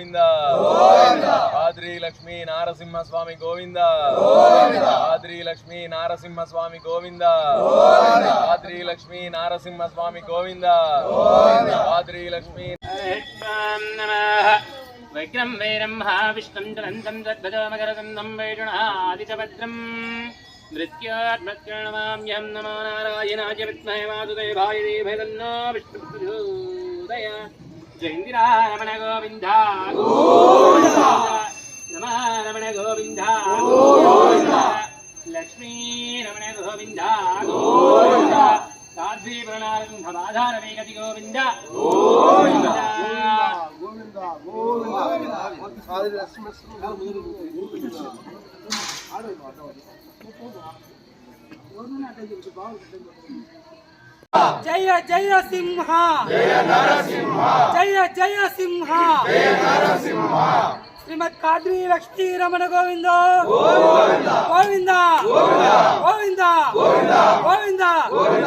గోవింద. ఆద్రి లక్ష్మీ నారసింహ స్వామి గోవింద. ఆద్రి లక్ష్మీ నారసింహ స్వామి గోవింద. ఆద్రి లక్ష్మీ నారసింహ స్వామి గోవింద. ఆద్రి లక్ష్మీ వైగ్రం వైరం మహావిష్ణుం జ్వలంతం తద్భజమకరకందం వైరుణాదితభద్రం నృత్యాత్మత్రణమామ్యం నమో నారాయణాయ విద్మహే వాసుదేవాయ దేవదన్నో విష్ణుప్రచోదయ జయంతిరారమణ గోవింద గోవింద. రమారమణ గోవింద. గోవింద లక్ష్మీ రమణ గోవింద. గోవింద సాధ్వీ ప్రణారంభ గోవింద. గోవింద. జయ జయ సింహ. జయ నరసింహ జయ జయ సింహ. జయ నరసింహ శ్రీమద్ కాద్రి లక్ష్మీ రమణ గోవింద. గోవింద. గోవింద. గోవింద. గోవింద.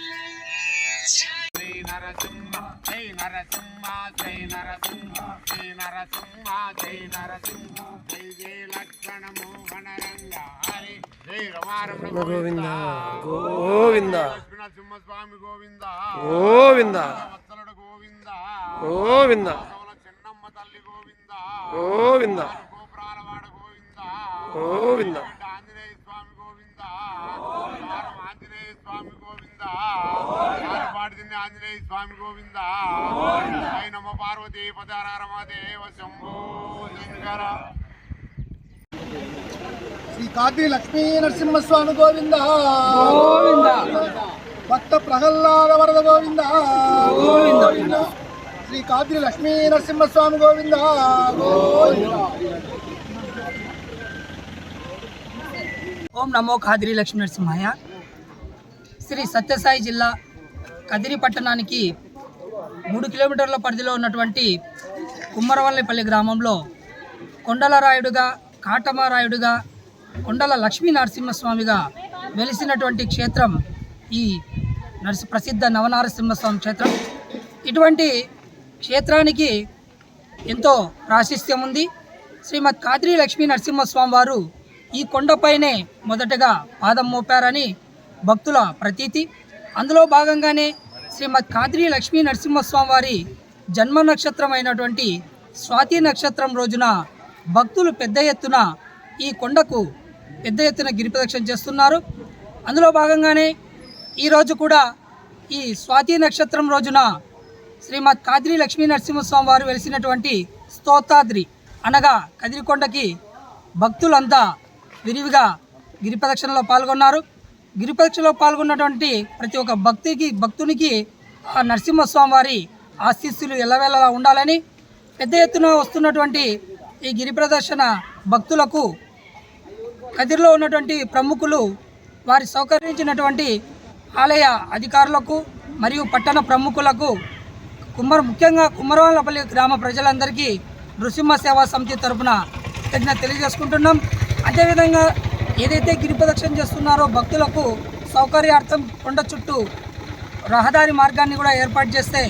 నరసింహ జై నరసింహ జై నరసింహ జై నరసింహ జై నరసింహ. జై జై లక్ష్మణ మోహన రంగ హరి జై రమారమణ గోవింద. గోవింద. నరసింహ స్వామి గోవింద. గోవింద. వత్సలుడు గోవింద. గోవింద. చిన్నమ్మ తల్లి గోవింద. గోవింద. గోపురాలవాడ గోవింద. గోవింద ఆంజనేయ స్వామి గోవింద వారం ఆంజనేయ స్వామి గోవింద? తిన్న ఆంజనేయ స్వామి గోవింద? జై నమ పార్వతీ పదారమదేవ శంభో శంకర. శ్రీ కాద్రి లక్ష్మీ నరసింహస్వామి గోవింద? గోవింద. భక్త ప్రహ్లాద వరద గోవింద? గోవింద. శ్రీ కాద్రి లక్ష్మీ నరసింహస్వామి గోవింద? గోవింద. ఓం నమో ఖాద్రి లక్ష్మీ నరసింహయ్య శ్రీ సత్యసాయి జిల్లా కదిరి పట్టణానికి మూడు కిలోమీటర్ల పరిధిలో ఉన్నటువంటి కుమ్మరవల్లిపల్లి గ్రామంలో కొండలరాయుడుగా కాటమరాయుడుగా కొండల లక్ష్మీ నరసింహస్వామిగా వెలిసినటువంటి క్షేత్రం ఈ నరసి ప్రసిద్ధ నవనారసింహస్వామి క్షేత్రం. ఇటువంటి క్షేత్రానికి ఎంతో ప్రాశస్త్యం ఉంది. శ్రీమద్ కాదిరి లక్ష్మీ నరసింహస్వామి వారు ఈ కొండపైనే మొదటగా పాదం మోపారని భక్తుల ప్రతీతి. అందులో భాగంగానే శ్రీమద్ కాద్రి లక్ష్మీ నరసింహస్వామి వారి జన్మ నక్షత్రం అయినటువంటి స్వాతి నక్షత్రం రోజున భక్తులు పెద్ద ఎత్తున ఈ కొండకు పెద్ద ఎత్తున గిరిప్రదక్షిణ చేస్తున్నారు. అందులో భాగంగానే ఈరోజు కూడా ఈ స్వాతి నక్షత్రం రోజున శ్రీమద్ కాద్రి లక్ష్మీ నరసింహస్వామి వారు వెలిసినటువంటి స్తోతాద్రి అనగా కదిరికొండకి భక్తులంతా విరివిగా గిరిప్రదక్షిణలో పాల్గొన్నారు. గిరిపరీక్షలో పాల్గొన్నటువంటి ప్రతి ఒక్క భక్తికి భక్తునికి ఆ నరసింహస్వామి వారి ఆశీస్సులు ఎల్లవేళలా ఉండాలని పెద్ద ఎత్తున వస్తున్నటువంటి ఈ గిరి ప్రదర్శన భక్తులకు కదిరిలో ఉన్నటువంటి ప్రముఖులు వారి సౌకర్యించినటువంటి ఆలయ అధికారులకు మరియు పట్టణ ప్రముఖులకు కుమ్మర ముఖ్యంగా కుమ్మరవాళ్ళపల్లి గ్రామ ప్రజలందరికీ నృసింహ సేవా సమితి తరపున కృతజ్ఞత తెలియజేసుకుంటున్నాం. అదేవిధంగా ఏదైతే గిరి ప్రదక్షిణ చేస్తున్నారో భక్తులకు సౌకర్యార్థం కొండ చుట్టూ రహదారి మార్గాన్ని కూడా ఏర్పాటు చేస్తే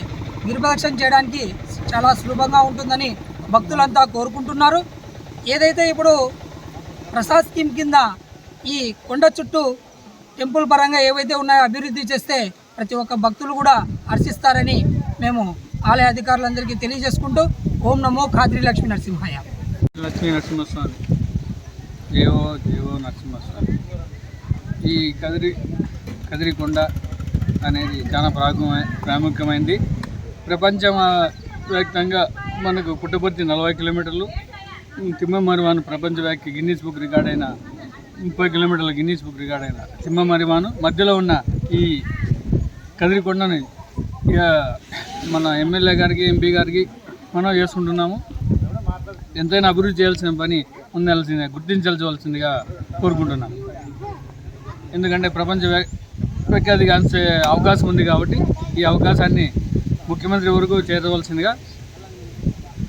గిరి ప్రదక్షిణ చేయడానికి చాలా సులభంగా ఉంటుందని భక్తులంతా కోరుకుంటున్నారు. ఏదైతే ఇప్పుడు ప్రసాద్ స్కీమ్ కింద ఈ కొండ చుట్టూ టెంపుల్ పరంగా ఏవైతే ఉన్నాయో అభివృద్ధి చేస్తే ప్రతి ఒక్క భక్తులు కూడా హర్షిస్తారని మేము ఆలయ అధికారులందరికీ తెలియజేసుకుంటూ ఓం నమో ఖాద్రి లక్ష్మీ నరసింహయ్య. లక్ష్మీ నరసింహస్వామి. దేవో దేవో నరసింహస్వామి. ఈ కదిరి కదిరికొండ అనేది చాలా ప్రాముఖ్యమై ప్రాముఖ్యమైంది. ప్రపంచ వ్యాప్తంగా మనకు పుట్టపర్తి నలభై కిలోమీటర్లు. తిమ్మమరివాను ప్రపంచవ్యాప్తి గిన్నీస్ బుక్ రికార్డ్ అయిన ముప్పై కిలోమీటర్ల గిన్నీస్ బుక్ రికార్డ్ అయిన తిమ్మమరివాను. మధ్యలో ఉన్న ఈ కదిరికొండని ఇక మన ఎమ్మెల్యే గారికి ఎంపీ గారికి మనం చేసుకుంటున్నాము. ఎంతైనా అభివృద్ధి చేయాల్సిన పని ఉండాల్సిందే గుర్తించాల్సివలసిందిగా కోరుకుంటున్నాం ఎందుకంటే ప్రపంచ వ్య- ప్రఖ్యాతి గాంచే అవకాశం ఉంది కాబట్టి ఈ అవకాశాన్ని ముఖ్యమంత్రి వరకు చేరవలసిందిగా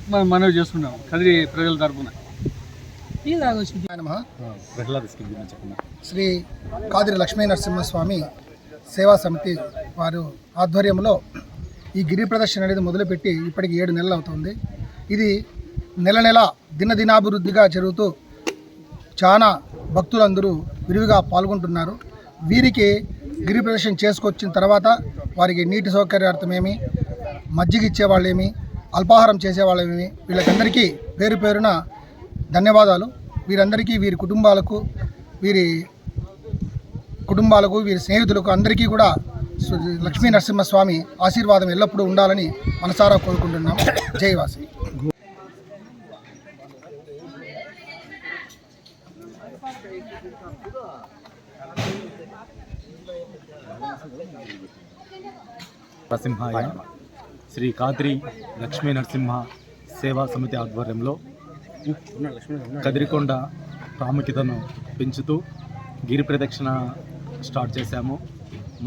మనం మనవి చేస్తున్నాం కదిరి ప్రజల నమః. శ్రీ కాదిరి లక్ష్మీ నరసింహస్వామి సేవా సమితి వారు ఆధ్వర్యంలో ఈ గిరి ప్రదర్శన అనేది మొదలుపెట్టి ఇప్పటికి ఏడు నెలలు అవుతుంది. ఇది నెల నెల దినదినాభివృద్ధిగా జరుగుతూ చాలా భక్తులందరూ విరివిగా పాల్గొంటున్నారు. వీరికి గిరి ప్రదర్శన చేసుకొచ్చిన తర్వాత వారికి నీటి సౌకర్యార్థమేమి మజ్జిగ ఇచ్చేవాళ్ళేమి అల్పాహారం చేసేవాళ్ళేమి వీళ్ళకందరికీ పేరు పేరున ధన్యవాదాలు. వీరందరికీ వీరి కుటుంబాలకు వీరి కుటుంబాలకు వీరి స్నేహితులకు అందరికీ కూడా లక్ష్మీ నరసింహస్వామి ఆశీర్వాదం ఎల్లప్పుడూ ఉండాలని మనసారా కోరుకుంటున్నాం. జైవాసి నరసింహాయ శ్రీ కాద్రి లక్ష్మీ నరసింహ సేవా సమితి ఆధ్వర్యంలో కదిరికొండ ప్రాముఖ్యతను పెంచుతూ గిరి ప్రదక్షిణ స్టార్ట్ చేశాము.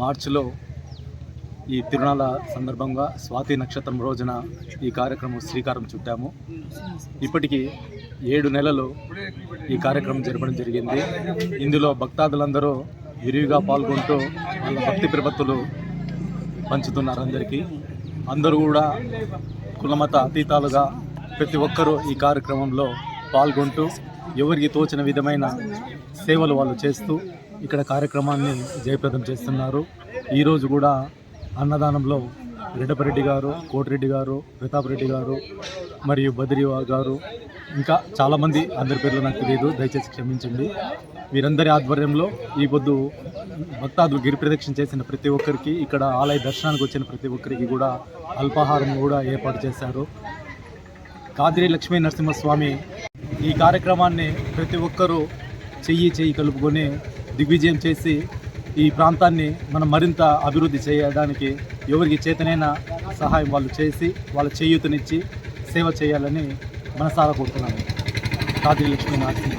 మార్చిలో ఈ తిరుణాల సందర్భంగా స్వాతి నక్షత్రం రోజున ఈ కార్యక్రమం శ్రీకారం చుట్టాము. ఇప్పటికీ ఏడు నెలలు ఈ కార్యక్రమం జరపడం జరిగింది. ఇందులో భక్తాదులందరూ విరివిగా పాల్గొంటూ వాళ్ళ భక్తి ప్రపత్తులు పంచుతున్నారు అందరికీ. అందరూ కూడా కులమత అతీతాలుగా ప్రతి ఒక్కరూ ఈ కార్యక్రమంలో పాల్గొంటూ ఎవరికి తోచిన విధమైన సేవలు వాళ్ళు చేస్తూ ఇక్కడ కార్యక్రమాన్ని జయప్రదం చేస్తున్నారు. ఈరోజు కూడా అన్నదానంలో రెడ్డపరెడ్డి గారు కోటిరెడ్డి గారు ప్రతాపరెడ్డి గారు మరియు బద్రి గారు ఇంకా చాలామంది అందరి పేర్లు నాకు తెలియదు దయచేసి క్షమించండి. వీరందరి ఆధ్వర్యంలో ఈ పొద్దు భక్తాదులు గిరి ప్రదక్షిణ చేసిన ప్రతి ఒక్కరికి ఇక్కడ ఆలయ దర్శనానికి వచ్చిన ప్రతి ఒక్కరికి కూడా అల్పాహారం కూడా ఏర్పాటు చేశారు. కాదిరి లక్ష్మీ నరసింహస్వామి ఈ కార్యక్రమాన్ని ప్రతి ఒక్కరూ చెయ్యి చెయ్యి కలుపుకొని దిగ్విజయం చేసి ఈ ప్రాంతాన్ని మనం మరింత అభివృద్ధి చేయడానికి ఎవరికి చేతనైన సహాయం వాళ్ళు చేసి వాళ్ళ చేయూతనిచ్చి సేవ చేయాలని మనసారా కోరుతున్నాను కాదిరి లక్ష్మీ నరసింహ